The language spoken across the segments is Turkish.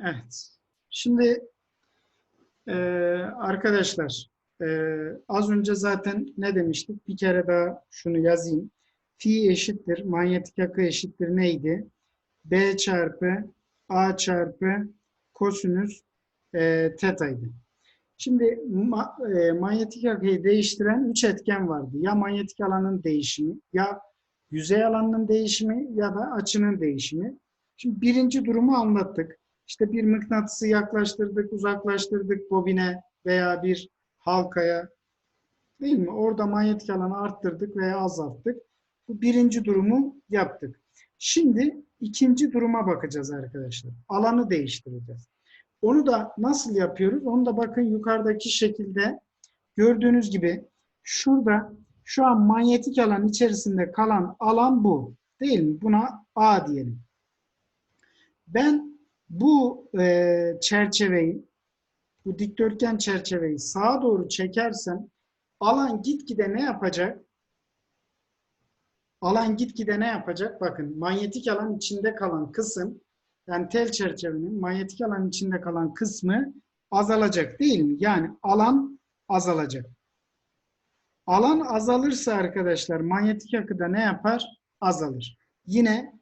Evet. Şimdi e, arkadaşlar e, az önce zaten ne demiştik? Bir kere daha şunu yazayım. Fi eşittir. Manyetik akı eşittir neydi? B çarpı A çarpı kosinüs e, tetaydı. Şimdi ma- e, manyetik akıyı değiştiren üç etken vardı. Ya manyetik alanın değişimi, ya yüzey alanının değişimi ya da açının değişimi. Şimdi birinci durumu anlattık. İşte bir mıknatısı yaklaştırdık, uzaklaştırdık bobine veya bir halkaya. Değil mi? Orada manyetik alanı arttırdık veya azalttık. Bu birinci durumu yaptık. Şimdi ikinci duruma bakacağız arkadaşlar. Alanı değiştireceğiz. Onu da nasıl yapıyoruz? Onu da bakın yukarıdaki şekilde gördüğünüz gibi şurada şu an manyetik alan içerisinde kalan alan bu. Değil mi? Buna A diyelim. Ben bu e, çerçeveyi, bu dikdörtgen çerçeveyi sağa doğru çekersem alan gitgide ne yapacak? Alan gitgide ne yapacak? Bakın manyetik alan içinde kalan kısım, yani tel çerçevenin manyetik alan içinde kalan kısmı azalacak değil mi? Yani alan azalacak. Alan azalırsa arkadaşlar manyetik akıda ne yapar? Azalır. Yine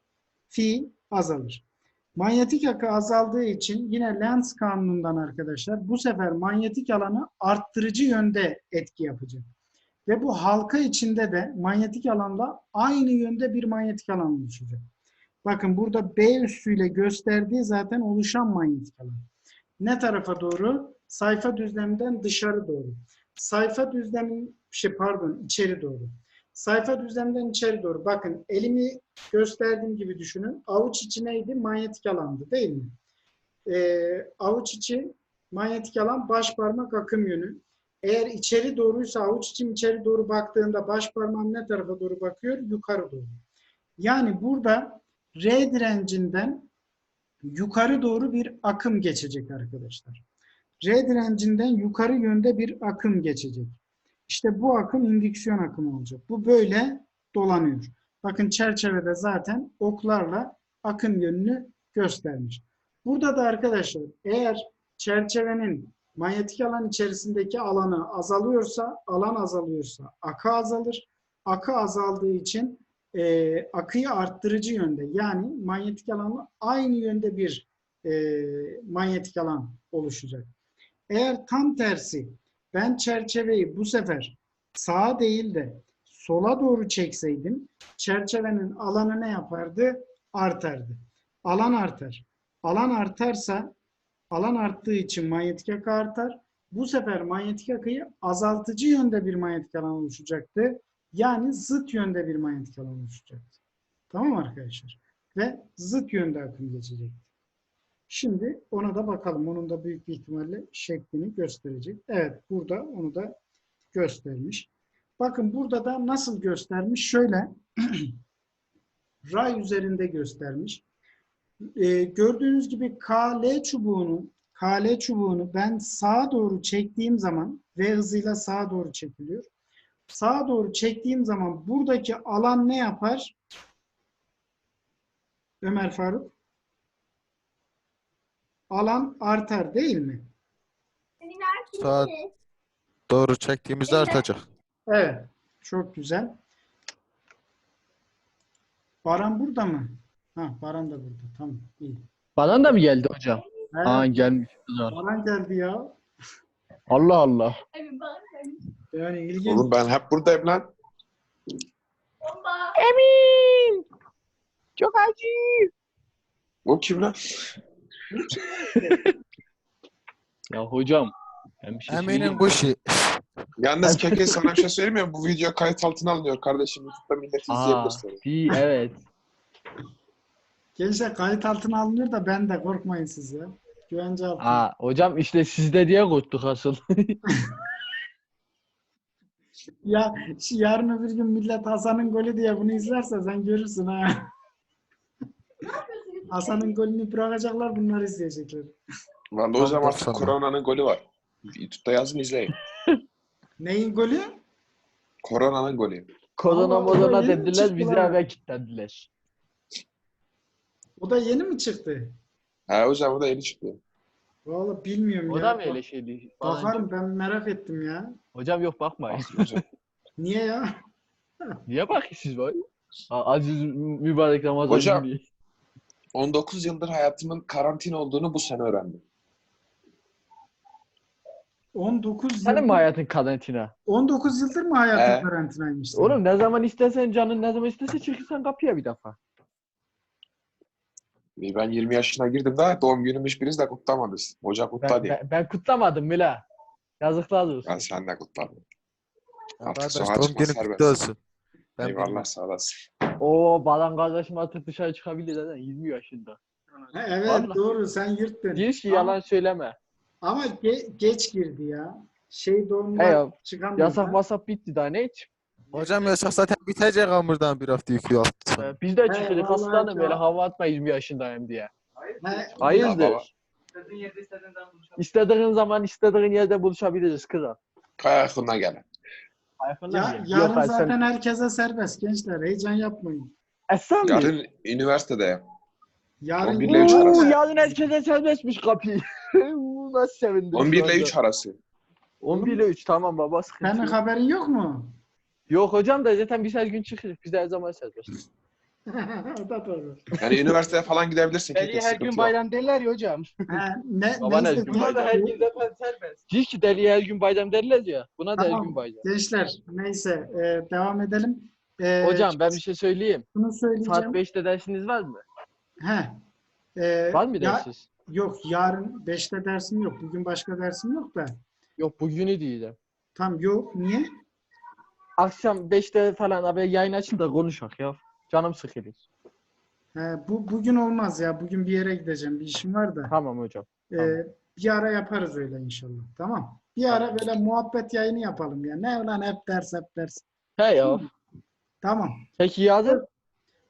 fi azalır. Manyetik akı azaldığı için yine Lenz kanunundan arkadaşlar bu sefer manyetik alanı arttırıcı yönde etki yapacak. Ve bu halka içinde de manyetik alanla aynı yönde bir manyetik alan oluşacak. Bakın burada B üssüyle gösterdiği zaten oluşan manyetik alan. Ne tarafa doğru? Sayfa düzleminden dışarı doğru. Sayfa düzlemin, şey pardon içeri doğru. Sayfa düzleminden içeri doğru. Bakın elimi gösterdiğim gibi düşünün. Avuç içi neydi? Manyetik alandı değil mi? Ee, avuç içi manyetik alan baş parmak akım yönü. Eğer içeri doğruysa avuç içim içeri doğru baktığında baş parmağım ne tarafa doğru bakıyor? Yukarı doğru. Yani burada R direncinden yukarı doğru bir akım geçecek arkadaşlar. R direncinden yukarı yönde bir akım geçecek. İşte bu akım indüksiyon akımı olacak. Bu böyle dolanıyor. Bakın çerçevede zaten oklarla akım yönünü göstermiş. Burada da arkadaşlar eğer çerçevenin manyetik alan içerisindeki alanı azalıyorsa, alan azalıyorsa akı azalır. Akı azaldığı için e, akıyı arttırıcı yönde yani manyetik alanla aynı yönde bir e, manyetik alan oluşacak. Eğer tam tersi ben çerçeveyi bu sefer sağa değil de sola doğru çekseydim çerçevenin alanı ne yapardı? Artardı. Alan artar. Alan artarsa alan arttığı için manyetik akı artar. Bu sefer manyetik akıyı azaltıcı yönde bir manyetik alan oluşacaktı. Yani zıt yönde bir manyetik alan oluşacaktı. Tamam arkadaşlar? Ve zıt yönde akım geçecekti. Şimdi ona da bakalım. Onun da büyük bir ihtimalle şeklini gösterecek. Evet burada onu da göstermiş. Bakın burada da nasıl göstermiş? Şöyle ray üzerinde göstermiş. Ee, gördüğünüz gibi KL çubuğunu KL çubuğunu ben sağa doğru çektiğim zaman V hızıyla sağa doğru çekiliyor. Sağa doğru çektiğim zaman buradaki alan ne yapar? Ömer Faruk alan artar değil mi? Sağa doğru çektiğimizde artacak. Evet. Çok güzel. Baran burada mı? Ha, Baran da burada. Tamam. iyi. Bana da mı geldi hocam? Evet, Aa gelmiş. Baran geldi ya. Allah Allah. Yani ilginç. Oğlum ben hep buradayım lan. Emin. Çok acı. O kim lan? Ya hocam. Ben bir şey Eminim bu şey. Yalnız Keke sana bir şey söyleyeyim mi? Bu video kayıt altına alınıyor kardeşim. YouTube'da millet izleyebilir Aa, seni. bir, evet. Gençler kayıt altına alınıyor da ben de korkmayın siz ya. Güvence altına. Aa, hocam işte sizde diye korktuk asıl. Ya şu yarın öbür gün millet Hasan'ın golü diye bunu izlerse sen görürsün ha. Hasan'ın golünü bırakacaklar bunları izleyecekler. Vallahi o zaman artık. Korona'nın golü var. YouTube'da yazın izleyin. Neyin golü? Korona'nın golü. Korona mi dediler, bizi lan? eve kilitlediler. O da yeni mi çıktı? He hocam o da yeni çıktı. Vallahi bilmiyorum O ya. da mı öyle şeydi? Bakarım ben merak ettim ya. Hocam yok bakmayın. Niye ya? Niye bakıyorsunuz siz bak? Aziz mübarek Ramazan Hocam. günü. 19 yıldır hayatımın karantina olduğunu bu sene öğrendim. 19 Senin mi hayatın karantina? 19 yıldır mı hayatın He. karantinaymış? senin? Oğlum ne zaman istesen canın ne zaman istese çıkırsan kapıya bir defa. E, Ben 20 yaşına girdim daha doğum günümü hiçbiriniz de kutlamadınız. Hoca Ben, diye. ben, ben kutlamadım bile. Yazıklar olsun. Ben sen de kutladın. Artık Kardeş sokağa doğum çıkma günü serbest. kutlu olsun. Ben Eyvallah sağ olasın. Oo balan kardeşim artık dışarı çıkabilir zaten 20 yaşında. Ha, evet Vallahi. doğru sen yırttın. Diyor ki Ama- yalan söyleme. Ama ge- geç girdi ya. Şey doğumda He ya, çıkamıyor. Yasak masap bitti daha ne hiç? Hocam yasak zaten bitecek hamurdan bir hafta iki hafta sonra. Ee, Biz de He, vallahi hastalandım ya. böyle hava atma 20 yaşındayım diye. He, baba. Hayırdır? İstediğin zaman istediğin yerde buluşabiliriz kızım. Kay aklına gelen. Ya, yarın Yok, zaten sen... herkese serbest gençler. Heyecan yapmayın. Esen mi? Yarın üniversitede. Yarın 11 ile üç Oo, arası. yarın herkese serbestmiş kapıyı. Oo, Nasıl sevindim. 11 şu ile anda. 3 arası. 11 ile 3 tamam baba sıkıntı Senin yok. haberin yok mu? Yok hocam da zaten biz her gün çıkıyoruz. Biz de her zaman serbest. o da doğru. Yani üniversiteye falan gidebilirsin. Deli her gün bayram derler ya hocam. Ha, ne, Baba ne neyse, gün gençler- bayram? zaten serbest. Diyor ki deliye her gün bayram derler ya. Buna da her Tamam. gün bayram. Gençler neyse e, devam edelim. E, Hocam ben bir şey söyleyeyim. şunu söyleyeceğim. Saat 5'te dersiniz var mı? He. E, Var mı ya- dersiniz? Yok yarın 5'te dersim yok. Bugün başka dersim yok da. Yok bugünü diyeceğim. Tam yok. Niye? Akşam 5'te falan abi yayın açın da konuşak ya. Canım sıkılır. He, bu bugün olmaz ya. Bugün bir yere gideceğim. Bir işim var da. Tamam hocam. E, Tamam. bir ara yaparız öyle inşallah. Tamam. Bir ara böyle muhabbet yayını yapalım ya. Ne ulan hep ders hep ders. He ya. Tamam. Peki yazın.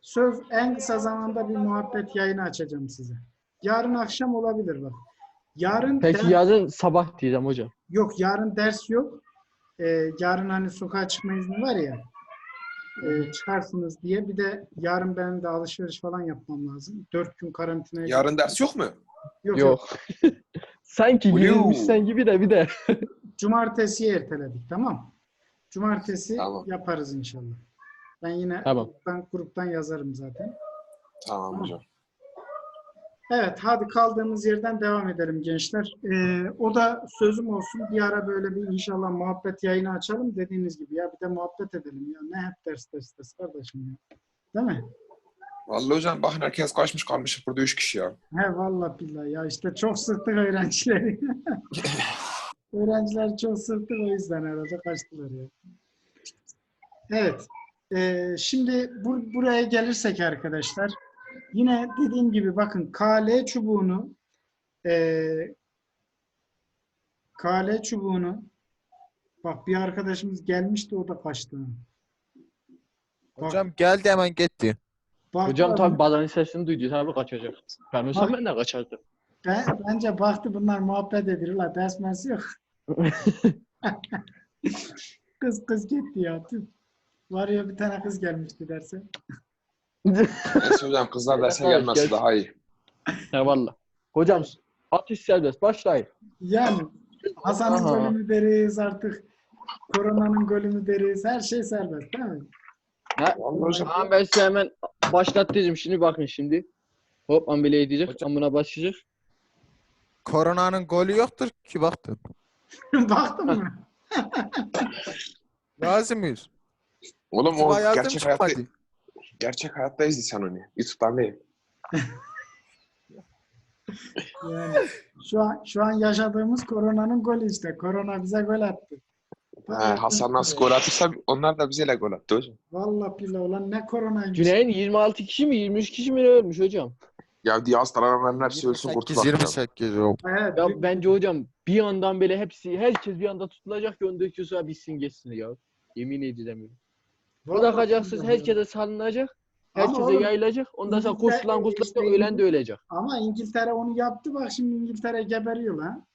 Söz en kısa zamanda bir muhabbet yayını açacağım size. Yarın akşam olabilir bak. Yarın Peki ders- yazın sabah diyeceğim hocam. yok yarın ders yok. Ee, yarın hani sokağa çıkma izni var ya. E, çıkarsınız diye. Bir de yarın benim de alışveriş falan yapmam lazım. Dört gün karantinaya Yarın ders yok mu? yok, yok. Sanki Blue. yenilmişsen gibi de bir de. Cumartesiye erteledik tamam. Cumartesi Tamam. yaparız inşallah. Ben yine Tamam. gruptan, gruptan yazarım zaten. Tamam hocam. Evet, hadi kaldığımız yerden devam edelim gençler. Ee, o da sözüm olsun. Bir ara böyle bir inşallah muhabbet yayını açalım dediğiniz gibi. Ya bir de muhabbet edelim ya. Ne hep ders ders ders kardeşim ya. Değil mi? Vallahi hocam bakın herkes kaçmış kalmış burada 3 kişi ya. He vallahi billahi ya işte çok sıktık öğrencileri. Öğrenciler çok sıktık o yüzden herhalde kaçtılar ya. Evet. Ee, şimdi bu, buraya gelirsek arkadaşlar yine dediğim gibi bakın KL çubuğunu ee, KL çubuğunu bak bir arkadaşımız gelmişti o da kaçtı. Bak, Hocam geldi hemen gitti. bak- Hocam tabi balanın sesini duydu tabi kaçacak. Ben olsam Bak- ben de kaçardım. Ben, bence baktı bunlar muhabbet ediyorlar. Ders mers yok. kız kız gitti ya. Var ya bir tane kız gelmişti derse. Neyse hocam kızlar derse Evet, gelmesi gel. daha iyi. He valla. Hocam atış serbest başlayın. Yani Hasan'ın Aha. golü mü deriz artık. Koronanın golü mü deriz. Her şey serbest değil mi? Vallahi hocam. Tamam ben size hemen başlat dedim. Şimdi bakın şimdi. Hop ambile edecek. Hocam- Ambuna başlayacak. Koronanın golü yoktur ki baktın. Baktın mı? Razı mıyız? Oğlum o gerçek hayatta, çıkmadı. Gerçek hayatta izle sen onu. YouTube'dan değil. Yani şu an şu an yaşadığımız koronanın golü işte. Korona bize gol attı. Ha, Hasan nasıl gol atırsa onlar da bize gol attı hocam. Vallahi billahi ulan ne koronaymış. Güney'in 26 kişi mi 23 kişi mi ne ölmüş hocam? Ya diye hastalananların hepsi ölsün 28 kurtulak. 28 o. Evet, Ya bence hocam bir yandan böyle hepsi herkes bir anda tutulacak sıra bitsin geçsin ya. Yemin ediyorum. Bırakacaksınız herkese salınacak. Herkese oğlum, yayılacak. Ondan sonra kurtulan işte ölen de ölecek. Ama İngiltere onu yaptı bak şimdi İngiltere geberiyor lan.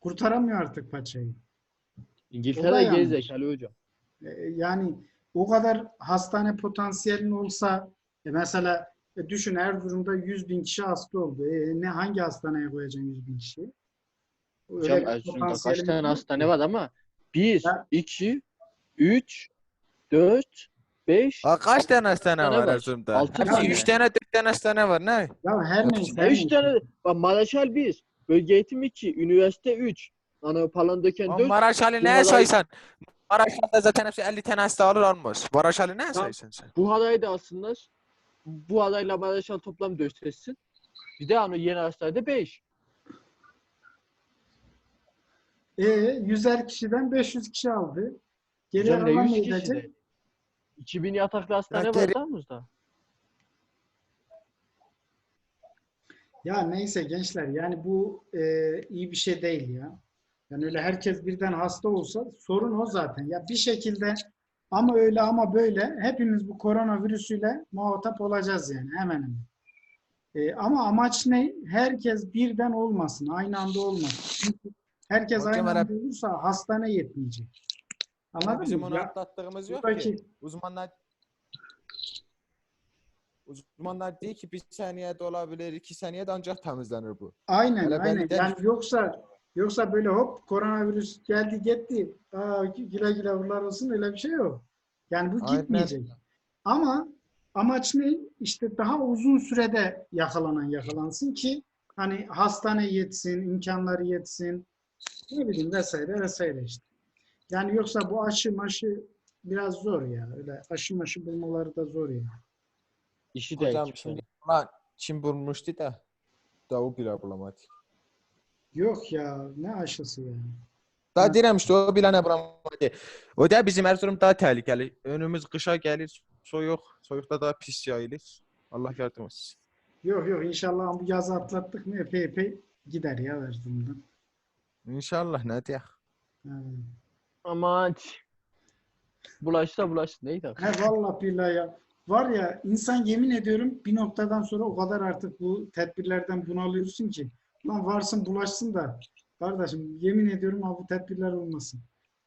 Kurtaramıyor artık paçayı. İngiltere gerizekalı hocam. Ee, yani o kadar hastane potansiyelin olsa e mesela E düşün Erzurum'da 100 bin kişi hasta oldu. E ne hangi hastaneye koyacaksın 100 bin? Öyle Hocam Erzurum'da kaç tane hastane var ama 1, Ya- 2, 3, 4, 5, Ha, kaç tane hastane Hastane var var. Erzurum'da? Altı tane. 3 tane 4 tane hastane var ne? Ya her neyse. her 5 neyse. tane. Bak Maraşal 1, Bölge Eğitim 2, Üniversite 3, Ana Palandöken Ama 4. Maraşali neye olay- saysan? Maraşali'de zaten hepsi 50 tane hasta alır almaz. Maraşali neye saysan sen? Bu adayı da alsınlar. Bu adayla Maraşal toplam 4 seçsin. Bir de ano yeni hastanede 5. E 100'er kişiden 500 kişi aldı. Geriye Hocam ne kalan 100 ne kişi edecek? de. 2000 yataklı hastane var geri- Damuz'da. Ya neyse gençler yani bu e, iyi bir şey değil ya. Yani öyle herkes birden hasta olsa sorun o zaten. Ya bir şekilde ama öyle ama böyle hepimiz bu koronavirüsüyle muhatap olacağız yani hemen hemen. E, ama amaç ne? Herkes birden olmasın, aynı anda olmasın. Çünkü herkes Hocam aynı anda olursa hastane yetmeyecek. Anladın Bizim mı? onu Ya, atlattığımız yok buradaki- ki. Uzmanlar Uzmanlar diyor ki bir saniyede olabilir, iki saniyede ancak temizlenir bu. Aynen, Hele aynen. belli Yani yoksa yoksa böyle hop koronavirüs geldi gitti. Aa, güle güle uğurlar olsun öyle bir şey yok. Yani bu Aynen. gitmeyecek. Ama amaç ne? İşte daha uzun sürede yakalanan yakalansın ki hani hastane yetsin, imkanları yetsin. Ne bileyim vesaire vesaire işte. Yani yoksa bu aşı maşı biraz zor ya. Öyle aşı maşı bulmaları da zor ya. İşi de Hocam ekip şimdi yani. ulan Çin bulmuştu da tavuk bile bulamadı. Yok ya ne aşısı ya. Daha deyirəm işte o bile ne bulamadı. O da bizim Erzurum daha tehlikeli. Önümüz kışa gelir, soğuk. Soğukta daha pis yayılır. Allah yardım etsin. Yok yok inşallah bu yazı atlattık mı epey epey gider ya Erzurum'dan. İnşallah ne diyek. Ha. Aman. Bulaşsa bulaşsın. Neydi? He vallahi billahi ya. Var ya insan yemin ediyorum bir noktadan sonra o kadar artık bu tedbirlerden bunalıyorsun ki. Lan varsın bulaşsın da kardeşim yemin ediyorum ha bu tedbirler olmasın.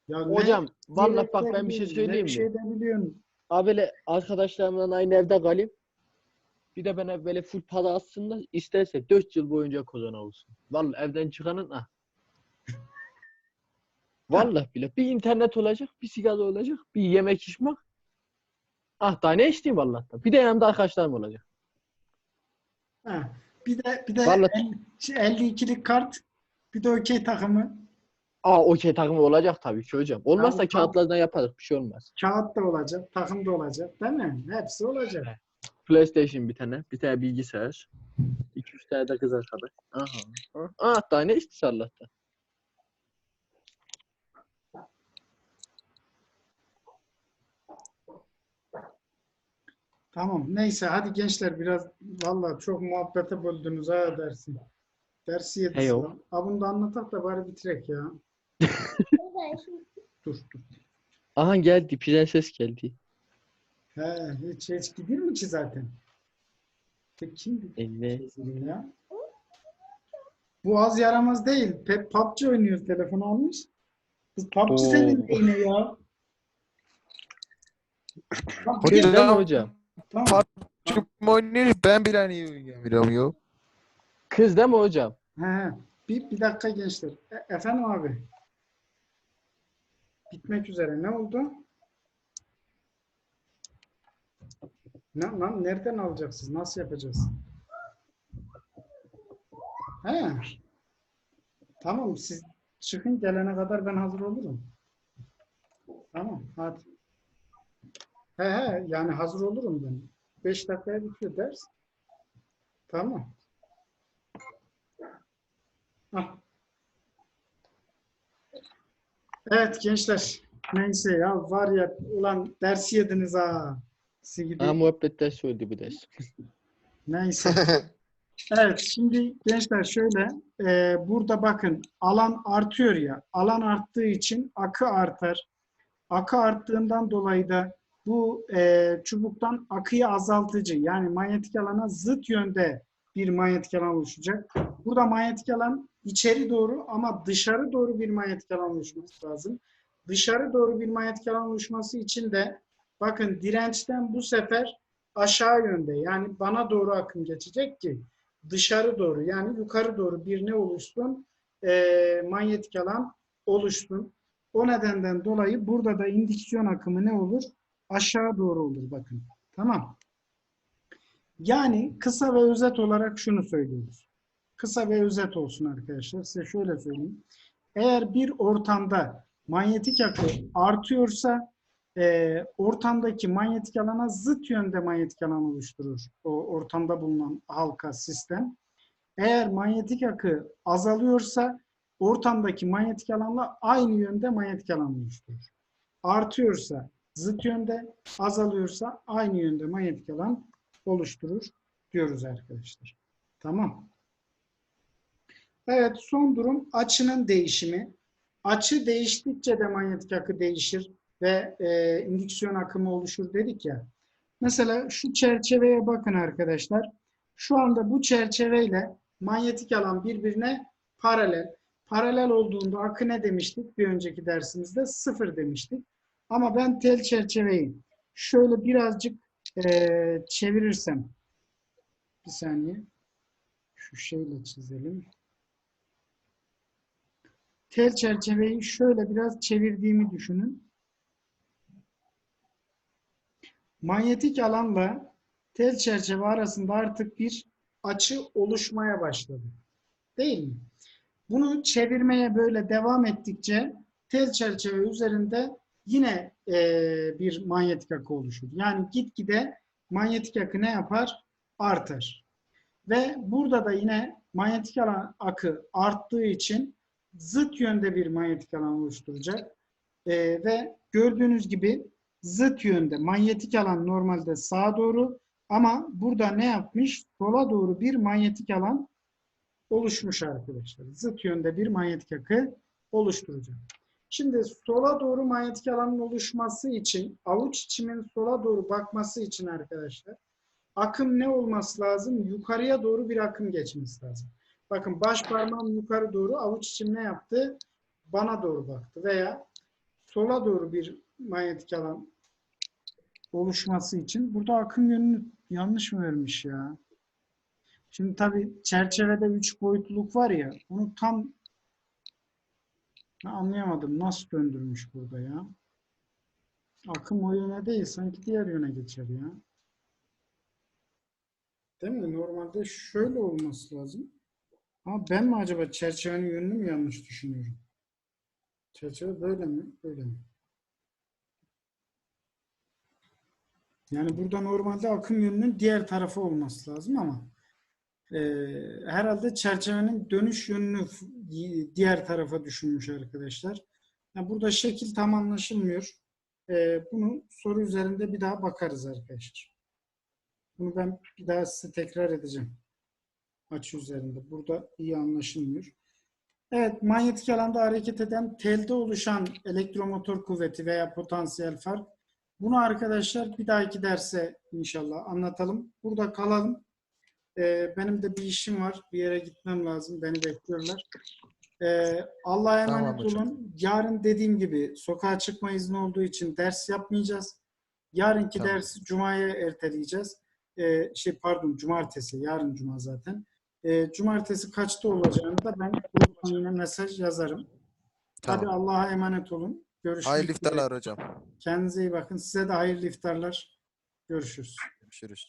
Ya ne Hocam vallahi bak ben bir şey ne söyleyeyim bir mi? şey de biliyorsun. Abi böyle arkadaşlarımla aynı evde kalayım. Bir de bana böyle full para atsınlar. İsterse 4 yıl boyunca korona olsun. Vallahi evden çıkanın ha. Vallahi bile bir internet olacak, bir sigara olacak, bir yemek içmek. Ah daha ne içtiğim vallahi. Bir de yanımda arkadaşlarım olacak. Ha. Bir de bir de Vallahi- el- şey, 52'lik kart bir de okey takımı Aa okey takımı olacak tabii ki hocam. Olmazsa Tamam, kağıtlardan yaparız. Bir şey olmaz. kağıt da olacak, takım da olacak değil mi? Hepsi olacak. PlayStation bir tane, bir tane bilgisayar. 2-3 tane de kız arkadaş. Aha. Ah daha ne istiyorsa Allah'tan. Tamam. Neyse hadi gençler biraz vallahi çok muhabbete böldünüz ha dersi. Dersi yedi Hey o. Ha bunu da anlatak da bari bitirek ya. Dur dur. Aha geldi, prenses geldi. He, hiç, hiç gidiyor mu ki zaten? Peki kimdi Evet. ya? Bu az yaramaz değil. Pep PUBG oynuyoruz telefonu almış. Kız PUBG Oo. senin neyine ya? Hocam? Tamam. Çünkü oynuyor, ben bile niye oynayamıyorum ya. Kız değil mi hocam? He, he. Bir, bir dakika gençler. E- efendim abi. Bitmek üzere. Ne oldu? Ne, lan nereden alacaksınız? Nasıl yapacağız? He. Tamam siz çıkın gelene kadar ben hazır olurum. Tamam hadi. He he yani hazır olurum ben. 5 dakikaya bitiyor ders. Tamam. Ah. Evet gençler. Neyse ya var ya ulan ders yediniz ha. Gidi. Ha muhabbet dersi öldü bu ders. Neyse. Evet şimdi gençler şöyle e, burada bakın alan artıyor ya alan arttığı için akı artar. Akı arttığından dolayı da bu e, çubuktan akıyı azaltıcı yani manyetik alana zıt yönde bir manyetik alan oluşacak. Burada manyetik alan içeri doğru ama dışarı doğru bir manyetik alan oluşması lazım. Dışarı doğru bir manyetik alan oluşması için de bakın dirençten bu sefer aşağı yönde yani bana doğru akım geçecek ki dışarı doğru yani yukarı doğru bir ne oluşsun? Ee, manyetik alan oluşsun. O nedenden dolayı burada da indüksiyon akımı ne olur? Aşağı doğru olur bakın. Tamam. Yani kısa ve özet olarak şunu söylüyoruz. Kısa ve özet olsun arkadaşlar. Size şöyle söyleyeyim. Eğer bir ortamda manyetik akı artıyorsa e, ortamdaki manyetik alana zıt yönde manyetik alan oluşturur. O ortamda bulunan halka sistem. Eğer manyetik akı azalıyorsa ortamdaki manyetik alanla aynı yönde manyetik alan oluşturur. Artıyorsa zıt yönde, azalıyorsa aynı yönde manyetik alan oluşturur diyoruz arkadaşlar. Tamam. Evet son durum açının değişimi. Açı değiştikçe de manyetik akı değişir ve e, indüksiyon akımı oluşur dedik ya. Mesela şu çerçeveye bakın arkadaşlar. Şu anda bu çerçeveyle manyetik alan birbirine paralel. Paralel olduğunda akı ne demiştik? Bir önceki dersimizde sıfır demiştik. Ama ben tel çerçeveyi şöyle birazcık e, çevirirsem bir saniye şu şeyle çizelim. Tel çerçeveyi şöyle biraz çevirdiğimi düşünün. Manyetik alanla tel çerçeve arasında artık bir açı oluşmaya başladı. Değil mi? Bunu çevirmeye böyle devam ettikçe tel çerçeve üzerinde yine eee, bir manyetik akı oluşur. Yani gitgide manyetik akı ne yapar? Artar. Ve burada da yine manyetik alan akı arttığı için zıt yönde bir manyetik alan oluşturacak. Eee, ve gördüğünüz gibi zıt yönde manyetik alan normalde sağa doğru ama burada ne yapmış? Sola doğru bir manyetik alan oluşmuş arkadaşlar. Zıt yönde bir manyetik akı oluşturacak. Şimdi sola doğru manyetik alanın oluşması için, avuç içimin sola doğru bakması için arkadaşlar, akım ne olması lazım? Yukarıya doğru bir akım geçmesi lazım. Bakın baş parmağım yukarı doğru, avuç içim ne yaptı? Bana doğru baktı veya sola doğru bir manyetik alan oluşması için burada akım yönünü yanlış mı vermiş ya? Şimdi tabii çerçevede üç boyutluluk var ya, onu tam anlayamadım. Nasıl döndürmüş burada ya? Akım o yöne değil, sanki diğer yöne geçer ya. Değil mi? Normalde şöyle olması lazım. Ama ben mi acaba çerçevenin yönünü mü yanlış düşünüyorum? Çerçeve böyle mi? Böyle mi? Yani burada normalde akım yönünün diğer tarafı olması lazım ama e, herhalde çerçevenin dönüş yönünü diğer tarafa düşünmüş arkadaşlar. Yani burada şekil tam anlaşılmıyor. E, bunu soru üzerinde bir daha bakarız arkadaşlar. Bunu ben bir daha size tekrar edeceğim. Açı üzerinde. Burada iyi anlaşılmıyor. Evet, manyetik alanda hareket eden telde oluşan elektromotor kuvveti veya potansiyel fark. Bunu arkadaşlar bir dahaki derse inşallah anlatalım. Burada kalalım. Ee, benim de bir işim var. Bir yere gitmem lazım. Beni bekliyorlar. Ee, Allah'a emanet Tamam hocam. olun. Yarın dediğim gibi sokağa çıkma izni olduğu için ders yapmayacağız. Yarınki Tamam. dersi Cuma'ya erteleyeceğiz. Ee, şey pardon Cumartesi. Yarın Cuma zaten. Ee, Cumartesi kaçta olacağını da ben gruptan yine mesaj yazarım. Hadi Tamam. Allah'a emanet olun. Görüşmek Hayırlı iftarlar hocam. Kendinize iyi bakın. Size de hayırlı iftarlar. Görüşürüz. Görüşürüz.